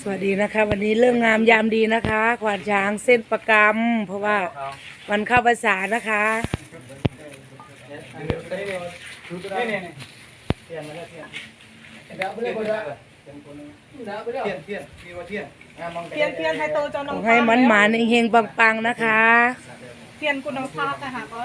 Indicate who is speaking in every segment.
Speaker 1: สวัสดีนะคะ วันนี้เรื่องงามยามดีนะคะขวานช้างเส้นประกำเพราะว่าวันเข้าภาษานะคะ
Speaker 2: เทียนเทียนมีว่าเทียนอะมอง
Speaker 3: เทียนเทียนไฮโตเจ้า
Speaker 1: ข
Speaker 3: น้อ
Speaker 1: ให้มันหมานเฮงๆปังๆนะคะ
Speaker 3: เทียนคุณน้องภาพนะคะก็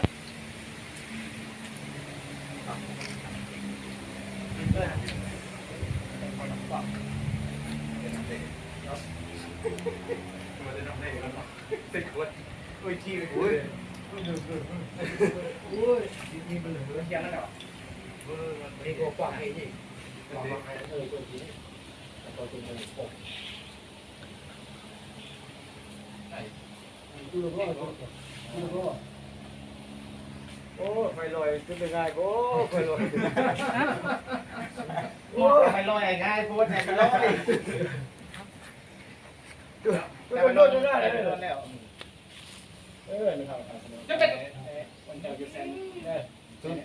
Speaker 2: ติดคนโอ้ยขี้เลยโอ้ยโอ้ยมีมันเหลือยังนั่นเหรอนี่ก็กว้างไอ้นี่กว้างไอ้เออตัวนี้ตัวตัวนี้ปกโอ้ไฟลอยขึ้นไปง่ายโอ้ไฟลอยโอ้ไฟลอยง่ายโพดไงไฟลอย แต่มันโดนจนได้เลยโดนแล้วเออนี่ครับจะเป็นวันเจ้าอยู่เซนเออทุน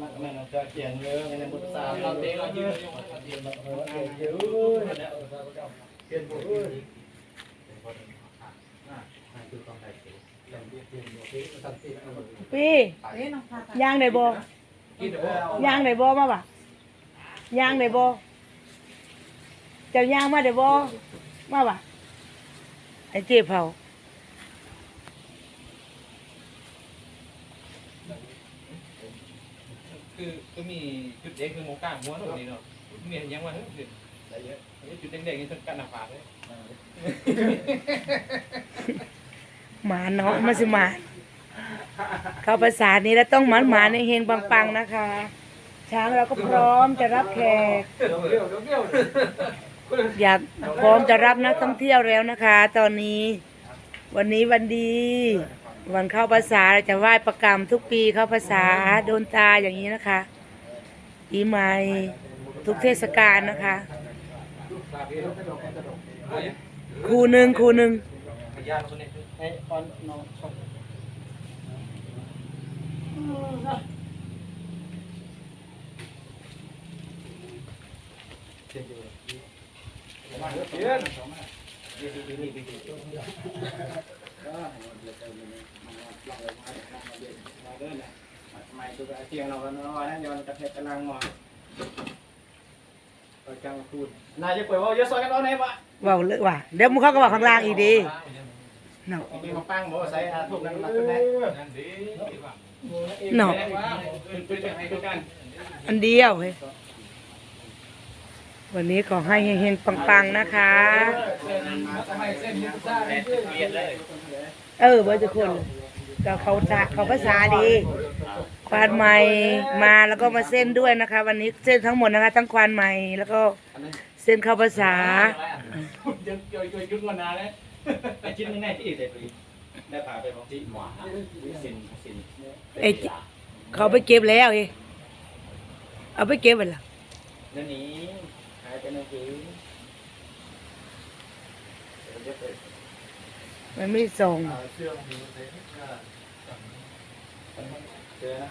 Speaker 2: มันมันจะเขียนเยในบุตรสาวเราเด็กเรายอะเยอะเยอะเขียนบุตร
Speaker 1: พี่
Speaker 3: เอองภาพ
Speaker 1: ย่างได้บ่
Speaker 2: กินเดี๋ยา
Speaker 1: งได้บ่มาบ่ะยางได้บ่เจ้าย่างมาได้บ่มาบ่ะ ไอ้เจ๊เผา
Speaker 4: คือก็มีจุดเด็กคือหมูก้างหัวหนูนี่เนาะมียังว่าเฮ้ยจุดเด็กๆนี่ต้องการหน้าผากเลย
Speaker 1: หมาเนาะมาสิหมาเข้าภาษานี้แล้วต้องหมานหมานเฮงๆปังๆนะคะ ช้างเราก็พร้อมจะรับแขก อยากพร้อมจะรับนักท่องเที่ยวแล้วนะคะ ตอนนี้ วันนี้วันดี วันเข้าภาษาเราจะไหว้ประกรรมทุกปีเข้าภาษาโดนตาอย่างนี้นะคะปีใหม่ทุกเทศกาลนะคะ ครูหนึ่งครูหนึ่ง
Speaker 2: เนไม่ตัวเตียงเราก็นอนนั่นยอนกระเทกกำลังงอเราจังพูดนายจะเปิดว่าเยอะซอยกันตอนไหนวะ
Speaker 1: เว่าเลยว่ะเดี๋ยวมึงเขาก็บอกข้างล่างอีกดีเนาะ
Speaker 2: จริงมาปั้งบอกว่าใส่ทุกนั้นมาตัวไหน
Speaker 4: นั่นดีว่า
Speaker 1: เนาะ
Speaker 4: เป็นเป็นให้กัน
Speaker 1: อันเดียวเฮ้ย วันนี้ขอให้เฮงๆปังๆนะคะ
Speaker 2: เส้นนี้ซ่าเลย
Speaker 4: เปลี่ยนเลย
Speaker 1: เออเบอร์จะคนก็เขาจะเขาภาษาดีควานใหม่มาแล้วก็มาเส้นด้วยนะคะ วันนี้เส้นทั้งหมดนะคะ ทั้งควานใหม่แล้วก็เส้นเข้าภาษา
Speaker 4: เดี๋ยวเดี๋ยวเดี๋ยวยุ่งกันนานเลยไอ้เขา
Speaker 1: ไปเก็บแล้วเฮ้ยเอาไปเก็บไปละ มันไม่ส่ง
Speaker 2: เชื่อมหูเส้นเจอนะ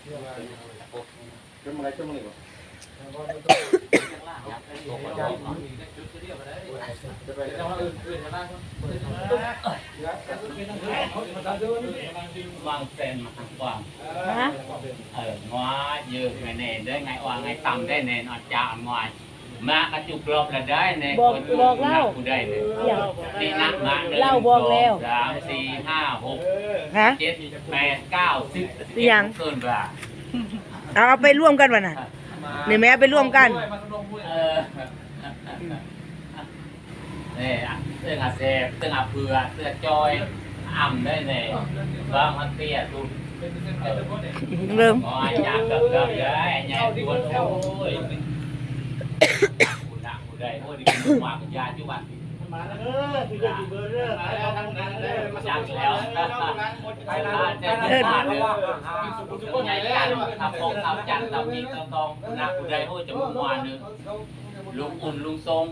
Speaker 2: เชื่อมอะไร
Speaker 4: จุ่มอะไรจุ่มอะไรวะ
Speaker 2: จะไป
Speaker 4: แต่ว่าอื่นอื่นมาได้ครับ
Speaker 5: วางเส้นมาทางกว้าง
Speaker 1: ฮะ
Speaker 5: เอองัวยืด ไงเน่ได้ไงอ่างไงต่ำได้เน่นอดจามงอยมากระจุกรอบละได้เน่กูได้เน่
Speaker 1: อย่าง
Speaker 5: นี่นักมาหนึ่ง
Speaker 1: เล่าบอกแล้ว
Speaker 5: สามสี่ห้าหก
Speaker 1: ฮะ
Speaker 5: เจ็ดแปดเก้าสิบ
Speaker 1: ยัง
Speaker 5: เกินเวลา
Speaker 1: เอาเอาไปร่วมกันวะน่ะนี่แม่เอาไปร่วมกัน
Speaker 5: เออเนี่ยเสื้ออาเซฟเสื้ออาเผือเสื้อจอยอ่ำได้เน่บางมันเตี้ยตุน
Speaker 1: เริ่ม
Speaker 5: อ๋ออยากเกิด เกิดเลยใหญ่ตัวโอ้ยคุณนักคุได้โอ้ยดีคุณมาคุณยาจุบัน
Speaker 2: มาแล้วเออที่จะอยู่เบอร์เรื่องมาแล้วทำงานเลยมา
Speaker 5: จักแล้ว
Speaker 2: ไปแล้ว
Speaker 5: เจ้าบ้านเลยทุกคนใหญ่แล้วทำของทำจันทำมีทำทองคุณนักคุณได้โอ้ยจมูกวานนึงลุงอุ่นลุงทรง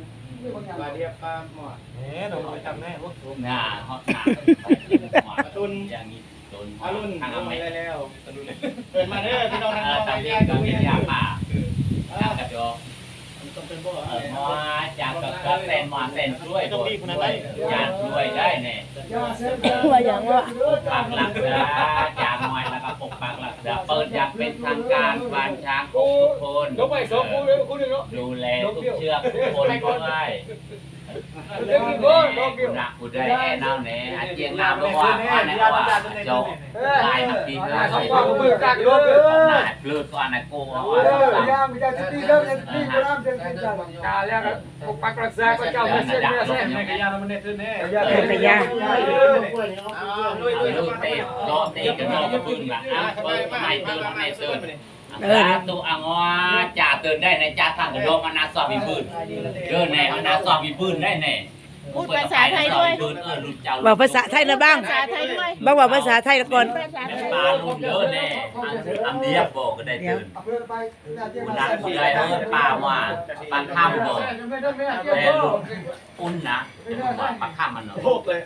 Speaker 2: มาเรียกป้าหมอ
Speaker 4: เอ๊ะเราไปทำแน่พวก
Speaker 5: น้าฮอตหนาตุนอย่างนี้ ตุน
Speaker 2: อารุณ
Speaker 5: ทางอเม
Speaker 2: ได้
Speaker 5: ริกา
Speaker 2: แล้วเปิดมาเด้อพี่น้อง
Speaker 5: เอ
Speaker 2: ทาง
Speaker 5: อ
Speaker 2: ไป
Speaker 5: ทำเรี
Speaker 2: เรี
Speaker 5: ย
Speaker 2: ย
Speaker 5: ก
Speaker 2: ก
Speaker 5: ก็
Speaker 2: ดู
Speaker 5: เป็น
Speaker 2: เนี่ย
Speaker 5: ยาป่าทางกระจก
Speaker 2: ต้องไป
Speaker 5: มาจากกับแซนมาแซนช่วยด้วยยานช่วยได้แน่
Speaker 1: ว่าอย่างว่า
Speaker 5: ปกปักหลักษาจากหน่อยแล้วก็ปกปักหลักษาเปิดอย่างเป็นทางการบานช้างของทุกคน
Speaker 2: ยกไปสองคู่เลยคู่นึงเนาะ
Speaker 5: ดูแลทุกเชือกทุกคนด้วย
Speaker 2: เล่ นักกู
Speaker 5: ได้แน่เน่าแน่อาเจียงน้ำบอกว่าว่าแน่ว่าโจลายมันดีเลย
Speaker 2: สองฝั่งมือกักรถเด้
Speaker 5: น้าเลือก็อันนั้นกูเอาไว้
Speaker 2: อย่ามีแต่ที่เริ่มที่กูน้ำเต็มที่จังกาแล้วก็ปกปักรักษาก็เจ้าไม่เสียไม่เสีย
Speaker 4: ในกระยามันเน็ตขึ้นแน่
Speaker 1: เป็นยา
Speaker 5: ลูกเตะโตเตะกันโตกระพึ่งละอะเปิดไม่ตื่น ไม่ตื่นตัวอังว่าจ่าตื่นได้ในจ่าทางกระโดดมันนาสอบมีปืนเดินแน่มันนาสอบมีปืนได้แน่
Speaker 3: พูดภาษาไทยด้วย
Speaker 5: ปืนเออลูกเจ้า
Speaker 1: บอกภาษาไทยนะบ้าง
Speaker 3: ภาษาไทยด้วย
Speaker 1: บ้างบอกภาษาไทยละก่อน
Speaker 3: ภาษาไท
Speaker 5: แม่
Speaker 3: ย
Speaker 5: ปลาลุงเยอะแน่อันเดียบบอกก็ได้ตื่นคุณนักคุณได้เออปลาว่าปลาข้ามบอกแต่ลุงอุ่นนะจะบอกว่าปลาข้ามมันเนาะ
Speaker 2: โลกเลย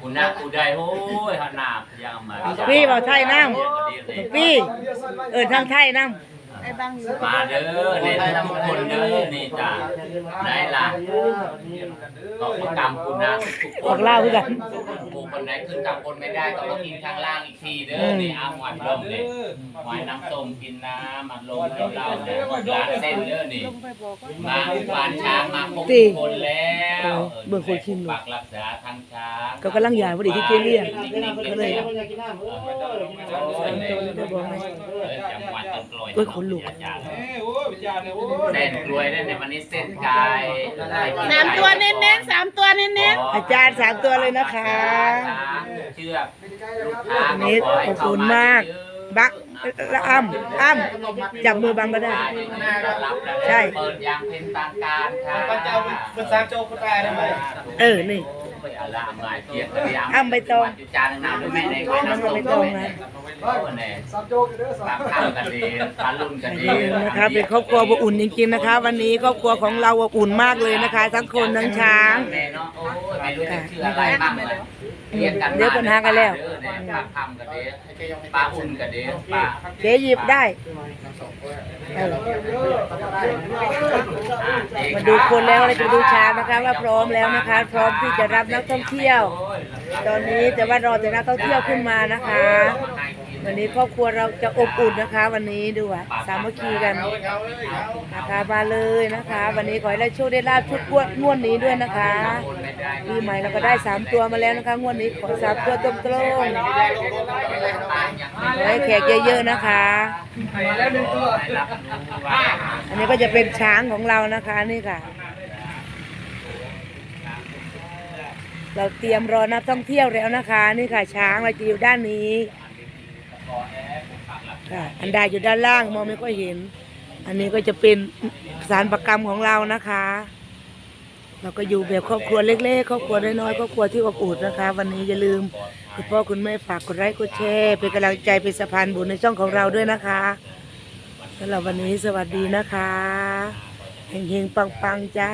Speaker 5: คุณนักคุณได้โอ้ยหน้ายังมา
Speaker 1: พี่บอกไทยน้ำ พี่ เออทางไทยน้
Speaker 3: ไอ้บางอยู่
Speaker 5: มาเด้อเนี่ยทุกคนเด้อนี่จ้ะได้ล่ะก็ประกรรมคุณนะทุกำค
Speaker 1: อนอกเล่าคือกัน
Speaker 5: ผู้คนไหนขึ้นข้างบนไม่ได้ก็ต้องกินข้างล่างอีกทีเด้อนี่เอาหวานลมเนี่ยหวานน้ำส้มกินน้ำมันลมให้เราเนี่ยร้านเส้นเด้อนี่
Speaker 3: ลงไปบอกว่า
Speaker 5: มาหวานช้างมาครบ
Speaker 1: ตี
Speaker 5: ทุกคนแล้ว
Speaker 1: เบิ่งคนชิมดู
Speaker 5: ปักรักษาทางช้าง
Speaker 1: ก็กำลังยายพอดีที่เจเลี่ยก็เลย โอ้ยขนลุก
Speaker 2: โอ้ยวิจารณ์เนี่ยโอ้ย
Speaker 5: เส้นกล้วยได้เนี่ยวันนี้เส้นกาย
Speaker 3: สามตัวเน้นๆสามตัวเน้น
Speaker 1: อาจารย์สามตัวเลยนะคะ
Speaker 5: เชือก
Speaker 1: อันนี้ขอบคุณมากบักและอ้ำอ้ำจับมือบังก็ได้ ใช่
Speaker 5: เปิดอย่างเป็นทางการค่ะ
Speaker 2: พระเจ้าเป็นสามโจกแปลได้ไหม
Speaker 1: เออ นี่
Speaker 5: ไป อาลามายรติกระยำ
Speaker 1: อ้ำใบตอง
Speaker 5: จุจานน้ำไม่ในไว้น้ำส้ม
Speaker 1: ใบตองนะ
Speaker 5: โอ้แน่สามข้าวกันดีปลาลุ่นกันดี
Speaker 1: นี่นะคะ เป็นครอบครัวอบอุ่นจริงๆนะคะ วันนี้ครอบครัวของเราอบอุ่นมากเลยนะคะ ทั้งคนทั้งช้าง
Speaker 5: แม่เนาะโอ้ไม่รู้จะชื่ออะไรบ้างเลย เรียกกัน
Speaker 1: เดี๋ยวปัญหากันแล้ว
Speaker 5: เด้อเนี่ยปลาคำกันเด้อปลาอุ่นกันเด้อปลา
Speaker 1: เจ๊หยิบได้เออมาดูคนแล้วเราจะดูช้างนะคะว่าพร้อมแล้วนะคะ พร้อมที่จะรับนักท่องเที่ยว ตอนนี้แต่ว่ารอแต่นักท่องเที่ยวขึ้นมานะคะ วันนี้ครอบครัวเราจะอบอุ่นนะคะ วันนี้ดูอะสามัคคีกันนะคะมาเลยนะคะ วันนี้ขอให้ได้โชคได้ลาบชุดงวดงวดนี้ด้วยนะคะปีใหม่เราก็ได้สามตัวมาแล้วนะคะงวดนี้ขอสามตัวตรงๆขอให้แขกเยอะๆนะคะอันนี้ก็จะเป็นช้างของเรานะคะนี่ค่ะเราเตรียมรอนักท่องเที่ยวแล้วนะคะ นี่ค่ะช้างเราจะอยู่ด้านนี้ ค่ะอันใดอยู่ด้านล่างมองไม่ค่อยเห็น อันนี้ก็จะเป็นสารประกรรมของเรานะคะ เราก็อยู่แบบครอบครัวเล็กๆ ครอบครัวน้อยๆ ครอบครัวที่อบอุ่นนะคะ วันนี้อย่าลืมคุณพ่อคุณแม่ฝากกดไลค์กดแชร์เป็นกำลังใจเป็นสะพานบุญในช่องของเราด้วยนะคะสำหรับวันนี้สวัสดีนะคะเฮงๆปังๆจ้า